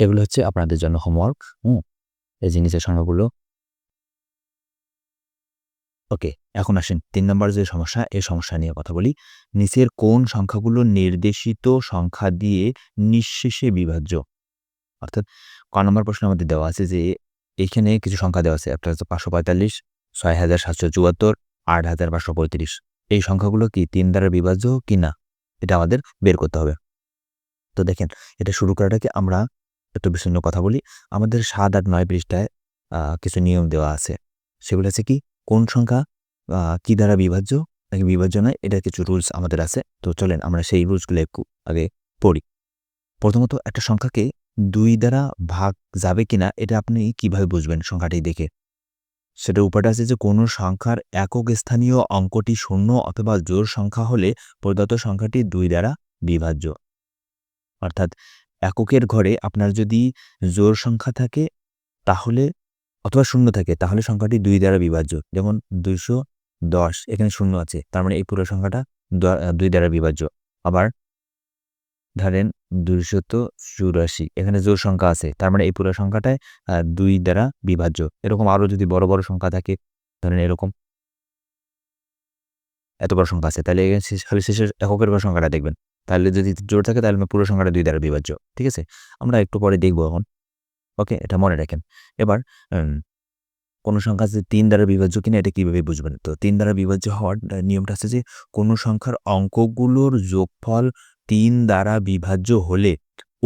এগুলো হচ্ছে আপনাদের জন্য হোমওয়ার্ক হুম? এই জিনিসের সংখ্যাগুলো। ওকে এখন আসেন। তিন নম্বর যে সমস্যা, এই সমস্যা নিয়ে কথা বলি। নিচের কোন সংখ্যাগুলো নির্দেশিত সংখ্যা দিয়ে নিঃশেষে বিভাজ্য? অর্থাৎ ক নম্বর প্রশ্ন আমাদের দেওয়া আছে যে এখানে কিছু সংখ্যা দেওয়া আছে। একটা হচ্ছে পাঁচশো পঁয়তাল্লিশ, ছয় হাজার সাতশো চুয়াত্তর, আট হাজার পাঁচশো পঁয়ত্রিশ। এই সংখ্যাগুলো কি তিন দ্বারা বিভাজ্য কি না? এটা আমাদের বের করতে হবে। তো দেখেন, এটা শুরু করাটাকে আমরা একটু বিচ্ছিন্ন কথা বলি। আমাদের সাত আট নয় পৃষ্ঠায় কিছু নিয়ম দেওয়া আছে। সেগুলো আছে কি? কোন সংখ্যা কি দ্বারা বিভাজ্য নাকি বিভাজ্য নয়? এটার কিছু রুলস আমাদের আছে। তো চলেন আমরা সেই রুলসগুলো একটু আগে পড়ি। প্রথমত একটা সংখ্যাকে দুই দ্বারা ভাগ যাবে কিনা, এটা আপনি কীভাবে বুঝবেন সংখ্যাটি দেখে? সেটার উপায়টা আছে যে কোনো সংখ্যার একক স্থানীয় অঙ্কটি শূন্য অথবা জোর সংখ্যা হলে প্রদত্ত সংখ্যাটি দুই দ্বারা বিভাজ্য। অর্থাৎ এককের ঘরে আপনার যদি জোর সংখ্যা থাকে, তাহলে, অথবা শূন্য থাকে, তাহলে সংখ্যাটি দুই দ্বারা বিভাজ্য। যেমন দুইশো দশ, এখানে শূন্য আছে, তার মানে এই পুরো সংখ্যাটা দুই দ্বারা বিভাজ্য। আবার ধরেন দুইশত চুরাশি, এখানে জোর সংখ্যা আছে, তার মানে এই পুরো সংখ্যাটায় দুই দ্বারা বিভাজ্য। এরকম আরও যদি বড় বড় সংখ্যা থাকে, ধরেন এরকম এত বড় সংখ্যা আছে, তাহলে শেষের এককের বড় সংখ্যাটা দেখবেন। তাহলে যদি জোর থাকে তাহলে পুরো সংখ্যাটা দুই দ্বারা বিভাজ্য, ঠিক আছে? আমরা একটু পরে দেখব এখন। ওকে, এটা মনে রাখেন। এবার কোনো সংখ্যা যে তিন দ্বারা বিভাজ্য কিনা এটা কীভাবে বুঝবেন? তো তিন দ্বারা বিভাজ্য হওয়ার নিয়মটা আছে যে কোনো সংখ্যার অঙ্কগুলোর যোগফল তিন দ্বারা বিভাজ্য হলে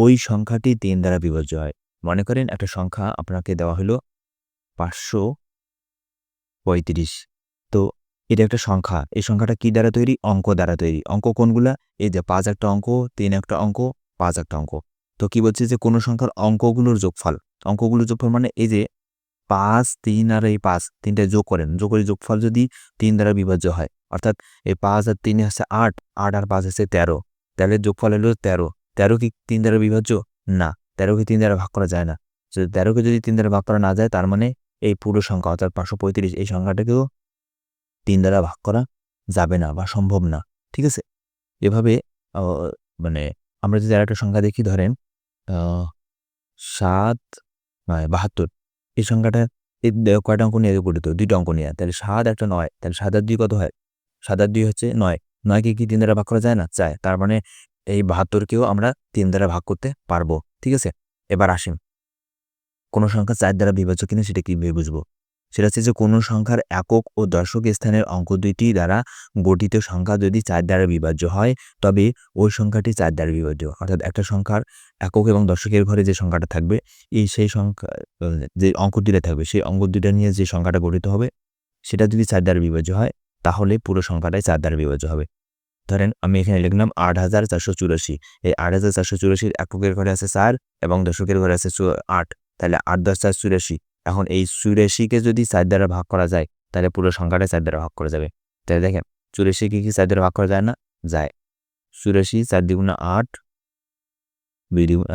ওই সংখ্যাটি তিন দ্বারা বিভাজ্য হয়। মনে করেন একটা সংখ্যা আপনাকে দেওয়া হলো পাঁচশো পঁয়ত্রিশ। এটা একটা সংখ্যা। এই সংখ্যাটা কি দ্বারা তৈরি? অঙ্ক দ্বারা তৈরি। অঙ্ক কোনগুলা? এই যে পাঁচ একটা অঙ্ক, তিন একটা অঙ্ক, পাঁচ একটা অঙ্ক। তো কি বলছে যে কোনো সংখ্যার অঙ্কগুলোর যোগফল। অঙ্কগুলোর যোগফল মানে এই যে পাঁচ, তিন আর এই পাঁচ তিনটা যোগ করেন। যোগ করে যোগফল যদি তিন দ্বারা বিভাজ্য হয়, অর্থাৎ এই পাঁচ আর তিন হচ্ছে আট আট আর পাঁচ হচ্ছে তেরো। তাহলে যোগফল হলো তেরো। তেরো কি তিন দ্বারা বিভাজ্য? না। তেরোকে তিন দ্বারা ভাগ করা যায় না। তেরোকে যদি তিন দ্বারা ভাগ করা না যায়, তার মানে এই পুরো সংখ্যা, অর্থাৎ পাঁচশো পঁয়ত্রিশ, এই সংখ্যাটাকেও তিন দ্বারা ভাগ করা যাবে না বা সম্ভব না, ঠিক আছে? এভাবে মানে আমরা যদি আর একটা সংখ্যা দেখি, ধরেন সাত বাহাত্তর। এই সংখ্যাটা কয়টা অঙ্ক নিয়ে গঠিত দুইটা অঙ্ক নিয়ে। তাহলে সাত একটা নয়। তাহলে সাত আর দুই কত হয়? সাত আর দুই হচ্ছে নয়। নয়কে কি তিন দ্বারা ভাগ করা যায় না? চায় তার মানে এই বাহাত্তরকেও আমরা তিন দ্বারা ভাগ করতে পারব, ঠিক আছে? এবার আসেন। কোনো সংখ্যা চার দ্বারা বিভাজ্য কিনা সেটা কীভাবে বুঝব? সেটা হচ্ছে যে কোনো সংখ্যার একক ও দশক স্থানের অঙ্ক দুইটি দ্বারা গঠিত সংখ্যা যদি চার দ্বারা বিভাজ্য হয়, তবে ওই সংখ্যাটি চার দ্বারা বিভাজ্য। অর্থাৎ একটা সংখ্যার একক এবং দশকের ঘরে যে সংখ্যাটা থাকবে, এই সেই সংখ্যা, যে অঙ্ক দুইটা থাকবে, সেই অঙ্ক দুইটা নিয়ে যে সংখ্যাটা গঠিত হবে, সেটা যদি চার দ্বারা বিভাজ্য হয়, তাহলে পুরো সংখ্যাটাই চার দ্বারা বিভাজ্য হবে। ধরেন আমি এখানে লিখলাম আট হাজার চারশো চুরাশি। এই আট হাজার চারশো চুরাশির এককের ঘরে আছে চার এবং দশকের ঘরে আছে আট। তাহলে আট দশ চার চুরাশি। এখন এই চুরাশিকে যদি চার দ্বারা ভাগ করা যায়, তাহলে পুরো সংখ্যাটা চার দ্বারা ভাগ করা যাবে। তাহলে দেখেন, চুরাশিকে কি চার দ্বারা ভাগ করা যায় না? যায়। চুরাশি চার দ্বিগুণা আট, দুই দ্বিগুণ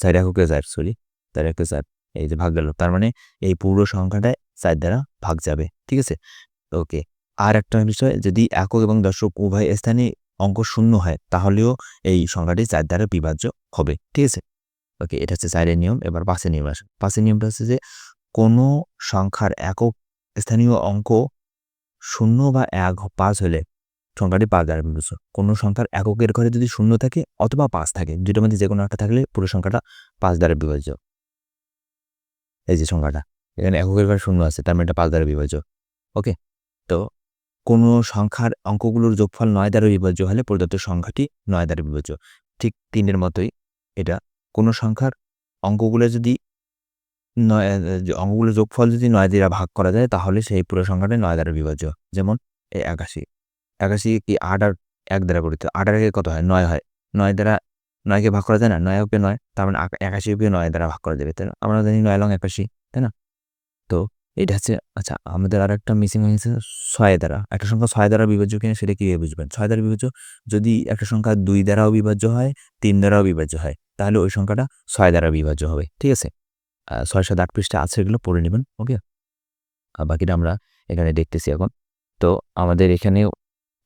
চার এককে চার সরি চার একে চার, এই যে ভাগ গেল। তার মানে এই পুরো সংখ্যাটায় চার দ্বারা ভাগ যাবে, ঠিক আছে? ওকে, আর একটা বিষয়, যদি একক এবং দশক উভয় স্থানে অঙ্ক শূন্য হয়, তাহলেও এই সংখ্যাটি চার দ্বারা বিভাজ্য হবে, ঠিক আছে? ওকে, এটা হচ্ছে চারের নিয়ম, এবার পাঁচের নিয়ম আসে। পাঁচের নিয়মটা হচ্ছে যে কোনো সংখ্যার একক স্থানীয় অঙ্ক শূন্য বা এক পাঁচ হলে সংখ্যাটি পাঁচ দ্বারা বিভাজ্য কোনো সংখ্যার এককের ঘরে যদি শূন্য থাকে অথবা পাঁচ থাকে দুটোর মধ্যে যে কোনো একটা থাকলে পুরো সংখ্যাটা পাঁচ দ্বারা বিভাজ্য এই যে সংখ্যাটা, এখানে এককের ঘরে শূন্য আছে, তার মানে এটা পাঁচ দ্বারা বিভাজ্য ওকে, তো কোনো সংখ্যার অঙ্কগুলোর যোগফল নয় দ্বারা বিভাজ্য হলে প্রদত্ত সংখ্যাটি নয় দ্বারা বিভাজ্য ঠিক তিনের মতোই এটা, কোনো সংখ্যার অঙ্কগুলো যদি নয় অঙ্কগুলোর যোগফল যদি নয় দ্বারা ভাগ করা যায়, তাহলে সেই পুরো সংখ্যাটা নয় দ্বারা বিভাজ্য। যেমন এই একাশি। একাশি কি আট আর এক দ্বারা গঠিত? আট আর একে কত হয়? নয় হয়। নয় দ্বারা নয়কে ভাগ করা যায় না? নয় ওকে নয়। তার মানে একাশি ওকে নয় দ্বারা ভাগ করা যাবে, তাই আমরা জানি নয় লং একাশি, তাই না? তো এটা হচ্ছে আচ্ছা আমাদের আর একটা মিসিং হয়েছে ছয় দ্বারা। একটা সংখ্যা ছয় দ্বারা বিভাজ্য কিনা সেটা কীভাবে বুঝবেন? ছয় দ্বারা বিভাজ্য, যদি একটা সংখ্যা দুই দ্বারাও বিভাজ্য হয়, তিন দ্বারাও বিভাজ্য হয়, তাহলে ওই সংখ্যাটা ছয় দ্বারা বিভাজ্য হবে, ঠিক আছে? ছয় সাত আট পৃষ্ঠা আছে এগুলো পড়ে নেবেন, ওকে? বাকিটা আমরা এখানে দেখতেছি এখন। তো আমাদের এখানেও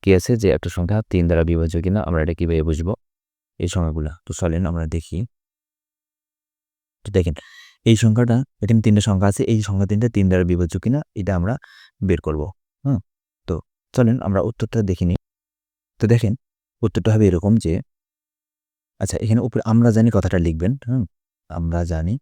কি আছে যে একটা সংখ্যা তিন দ্বারা বিভাজ্য কিনা আমরা এটা কীভাবে বুঝব? এই সংখ্যাগুলো। তো চলেন আমরা দেখি। তো দেখেন, এই সংখ্যাটা, এখানে তিনটে সংখ্যা আছে, এই সংখ্যা তিনটে তিন দ্বারা বিভাজ্য কিনা এটা আমরা বের করব, হুম? তো চলেন আমরা উত্তরটা দেখে নিই। তো দেখেন, উত্তরটা হবে এরকম যে আচ্ছা এখানে উপরে আমরা জানি কথাটা লিখবেন, হুম? আমরা জানি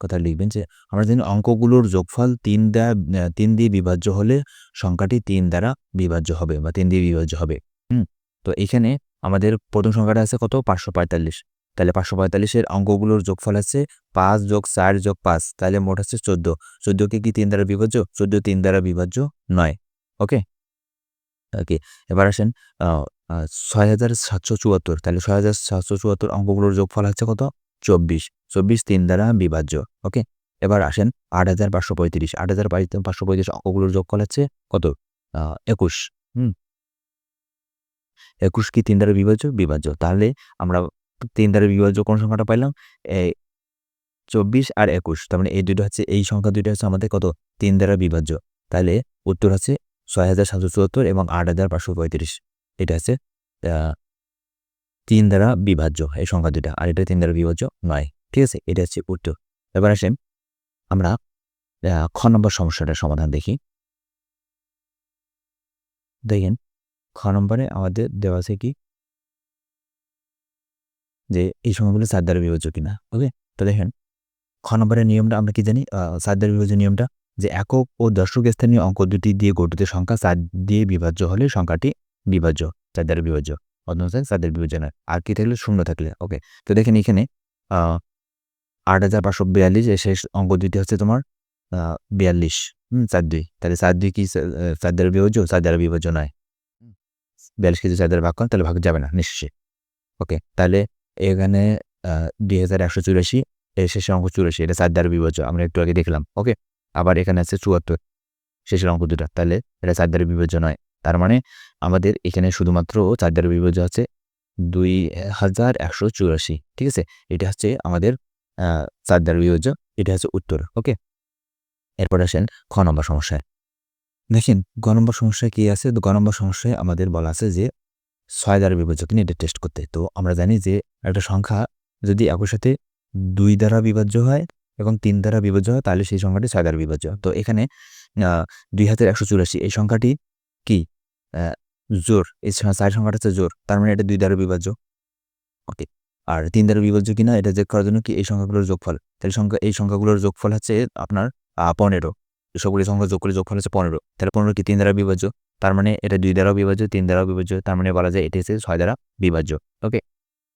কথা লিখবেন যে, আমরা জানি অঙ্কগুলোর যোগফল তিন দ্বারা, তিন দিয়ে বিভাজ্য হলে সংখ্যাটি তিন দ্বারা বিভাজ্য হবে বা তিন দিয়ে বিভাজ্য হবে। হুম? তো এখানে আমাদের প্রথম সংখ্যাটা আছে কত? পাঁচশো পঁয়তাল্লিশ। তাহলে পাঁচশো পঁয়তাল্লিশের অঙ্কগুলোর যোগফল আছে পাঁচ যোগ চার যোগ পাঁচ। তাহলে মোট আছে চোদ্দ। চোদ্দোকে কি তিন দ্বারা বিভাজ্য? চোদ্দ তিন দ্বারা বিভাজ্য নয়। ওকে? ওকে, এবার আসেন ছয় হাজার সাতশো চুয়াত্তর। তাহলে ছয় হাজার সাতশো চুয়াত্তর অঙ্কগুলোর যোগফল আছে কত? চব্বিশ। চব্বিশ তিন দ্বারা বিভাজ্য ওকে এবার আসেন আট হাজার পাঁচশো পঁয়ত্রিশ, আট হাজার পাঁচশো পঁয়ত্রিশ অঙ্কগুলোর যোগফল হচ্ছে কত? একুশ, হুম? একুশ কি তিন দ্বারা বিভাজ্য? বিভাজ্য। তাহলে আমরা তিন দ্বারা বিভাজ্য কোন সংখ্যাটা পাইলাম? চব্বিশ আর একুশ, তার মানে এই দুটো হচ্ছে, এই সংখ্যা দুইটা হচ্ছে আমাদের কত? তিন দ্বারা বিভাজ্য। তাহলে উত্তর হচ্ছে ছয় হাজার সাতশো চুয়াত্তর এবং আট হাজার পাঁচশো পঁয়ত্রিশ। এটা হচ্ছে তিন দ্বারা বিভাজ্য এই সংখ্যা দুটা আর এটা তিন দ্বারা বিভাজ্য নয়। ঠিক আছে, এটা হচ্ছে উত্তর। এবার আসেন, আমরা খ নম্বর সমস্যাটার সমাধান দেখি। দেখেন, খ নম্বরে আমাদের দেওয়া আছে কি? যে এই সময়গুলো চার দ্বারা বিভাজ্য কিনা, ওকে? তো দেখেন, খ নম্বরের নিয়মটা আমরা কি জানি? চার দ্বারা বিভাজ্য নিয়মটা যে একক ও দর্শক স্থানীয় অঙ্ক দুটি দিয়ে গঠিত সংখ্যা চার দিয়ে বিভাজ্য হলে সংখ্যাটি বিভাজ্য চার দ্বারা বিভাজ্য। অন্যথায় চার দ্বারা বিভাজ্য নয়। আর কি থাকলে শূন্য থাকলে, ওকে? তো দেখেন এখানে আট হাজার পাঁচশো বিয়াল্লিশ এর শেষ অঙ্ক দুটি হচ্ছে তোমার বিয়াল্লিশ। হুম, চার দুই। তাহলে চার দুই কি চার দ্বারা বিভাজ্য? চার দ্বারা বিভাজ্য নয়। বিয়াল্লিশ কেজি চার দ্বারা ভাগ করেন তাহলে ভাগ যাবে না, নিশ্চয়ই। ওকে, তাহলে এখানে দুই হাজার একশো চুরাশি এর শেষের অঙ্ক চুরাশি, এটা চার দ্বারা বিভাজ্য, আমরা একটু আগে দেখলাম। ওকে, আবার এখানে আছে চুয়াত্তর, শেষের অঙ্ক দুটা তাহলে এটা চার দ্বারা বিভাজ্য নয়। তার মানে আমাদের এখানে শুধুমাত্র চার দ্বারা বিভাজ্য আছে দুই হাজার একশো চুরাশি, ঠিক আছে? এটা হচ্ছে আমাদের দ্বারা বিভাজ্য, এটা হচ্ছে উত্তর, ওকে? এরপর আসেন খ নম্বর সমস্যায়। দেখেন, গ নম্বর সমস্যায় কী আছে? গ নম্বর সমস্যায় আমাদের বলা আছে যে ছয় দ্বারা বিভাজ্য কিনে এটা টেস্ট করতে। তো আমরা জানি যে, একটা সংখ্যা যদি একই সাথে দুই দ্বারা বিভাজ্য হয় এবং তিন দ্বারা বিভাজ্য হয়, তাহলে সেই সংখ্যাটি ছয় দ্বারা বিভাজ্য। তো এখানে দুই হাজার একশো চুরাশি, এই সংখ্যাটি কি? জোর, এই চার সংখ্যাটা হচ্ছে জোর, তার মানে এটা দুই দ্বারা বিভাজ্য। ওকে আর তিন দ্বারা বিভাজ্য কিনা, এটা চেক করার জন্য কি এই সংখ্যাগুলোর যোগফল? তাহলে সংখ্যা, এই সংখ্যাগুলোর যোগফল হচ্ছে আপনার পনেরো। সবগুলি সংখ্যা যোগ করে যোগফল হচ্ছে পনেরো। তাহলে পনেরো কি তিন দ্বারা বিভাজ্য? তার মানে এটা দুই দ্বারাও বিভাজ্য, তিন দ্বারাও বিভাজ্য, তার মানে বলা যায় এটি হচ্ছে ছয় দ্বারা বিভাজ্য। ওকে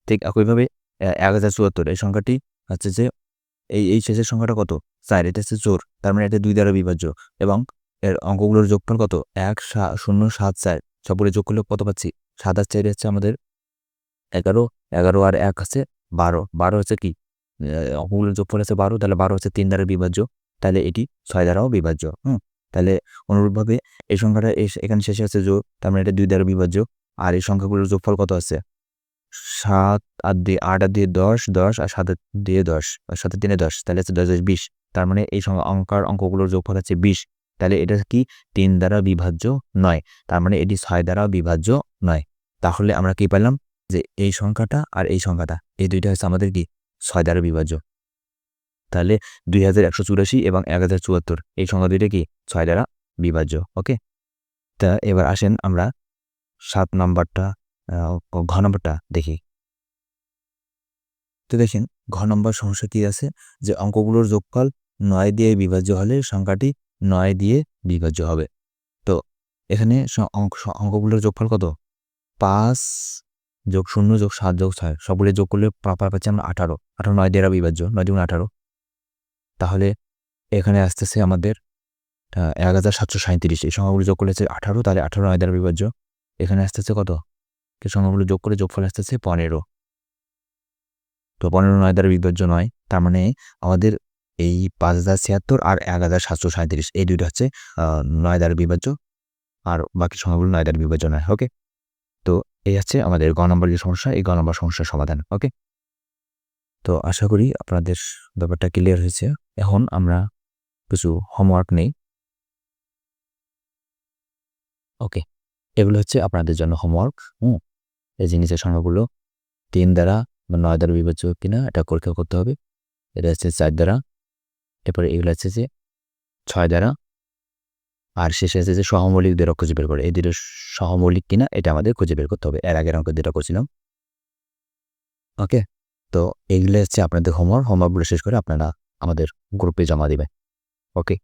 ঠিক একইভাবে এক হাজার চুয়াত্তর, এই সংখ্যাটি হচ্ছে যে, এই এই শেষের সংখ্যাটা কত? চার, এটা হচ্ছে চোর, তার মানে এটা দুই দ্বারা বিভাজ্য। এবং এর অঙ্কগুলোর যোগফল কত? এক শূন্য সাত চার। সবগুলো যোগ করলে কত পাচ্ছি? সাত আর চার হচ্ছে আমাদের এগারো এগারো আর এক আছে বারো। বারো হচ্ছে কি? অঙ্কগুলোর যোগফল আছে বারো, তাহলে বারো হচ্ছে তিন দ্বারা বিভাজ্য। তাহলে এটি ছয় দ্বারাও বিভাজ্য, হুম? তাহলে অনুরূপভাবে এই সংখ্যাটা এখানে শেষে আছে যোগ, তার মানে এটা দুই দ্বারা বিভাজ্য। আর এই সংখ্যাগুলোর যোগফল কত আছে? সাত আর দিয়ে আট আর দিয়ে দশ দশ আর সাত দিয়ে দশ সাত তিনে দশ, তাহলে হচ্ছে দশ দশ, বিশ। তার মানে এই অঙ্কার অঙ্কগুলোর যোগফল আছে বিশ। তাহলে এটা কি? তিন দ্বারা বিভাজ্য নয়, তার মানে এটি ছয় দ্বারা বিভাজ্য নয়। তাহলে আমরা কি পেলাম? যে এই সংখ্যাটা আর এই সংখ্যাটা, এই দুইটা হচ্ছে আমাদের কি? ছয় দ্বারা বিভাজ্য। তাহলে দুই হাজার একশো চুরাশি এবং এক হাজার চুয়াত্তর, এই সংখ্যা দুইটা কি? ছয় দ্বারা বিভাজ্য, ওকে? তা এবার আসেন আমরা সাত নম্বরটা ঘ নম্বরটা দেখি। তো দেখেন, ঘ নম্বর সমস্যা কি আছে? যে অঙ্কগুলোর যোগফল নয় দিয়ে বিভাজ্য হলে সংখ্যাটি নয় দিয়ে বিভাজ্য হবে। তো এখানে অঙ্ক, অঙ্কগুলোর যোগফল কত? পাঁচ যোগ শূন্য, যোগ সাত, যোগ ছয়, সবগুলো যোগ করলে পাপা পাচ্ছি আমরা আঠারো। আঠারো নয় দিয়ে বিভাজ্য, নয় দুগুণ আঠারো। তাহলে এখানে আসতেছে আমাদের এক হাজার সাতশো সাঁত্রিশ এই সংখ্যাগুলো যোগ করলে আঠারো, তাহলে আঠারো নয় দ্বারা বিভাজ্য। এখানে আসতেছে কত? এই সংখ্যাগুলো যোগ করে যোগফল আসতেছে পনেরো। তো পনেরো নয় দ্বারা বিভাজ্য নয়, তার মানে আমাদের এই পাঁচ হাজার ছিয়াত্তর আর এক হাজার সাতশো সাঁত্রিশ এই দুইটা হচ্ছে নয় দ্বারা বিভাজ্য। আর বাকি সংখ্যাগুলো নয় দ্বারা বিভাজ্য নয় ওকে এই হচ্ছে আমাদের গ নম্বর যে সমস্যা, এই গ নম্বর সমস্যার সমাধান, ওকে? তো আশা করি আপনাদের ব্যাপারটা ক্লিয়ার হয়েছে। এখন আমরা কিছু হোমওয়ার্ক নেই। ওকে, এগুলো হচ্ছে আপনাদের জন্য হোমওয়ার্ক হুম? এই জিনিসের সংখ্যাগুলো তিন দ্বারা বা নয় দ্বারা বিভাজ্য কিনা এটা পরীক্ষা করতে হবে। এটা হচ্ছে চার দ্বারা। এরপরে এগুলো হচ্ছে যে ছয় দ্বারা আর শেষে আছে যে সহমৌলিক দ্বারা খুঁজে বের করে। এই দুটো সহমৌলিক কিনা, এটা আমাদের খুঁজে বের করতে হবে। এর আগের অঙ্ক যেটা করছিলাম। ওকে? তো এইগুলো হচ্ছে আপনাদের হোমওয়ার্ক হোমওয়ার্কগুলো শেষ করে আপনারা আমাদের গ্রুপে জমা দেবে ওকে?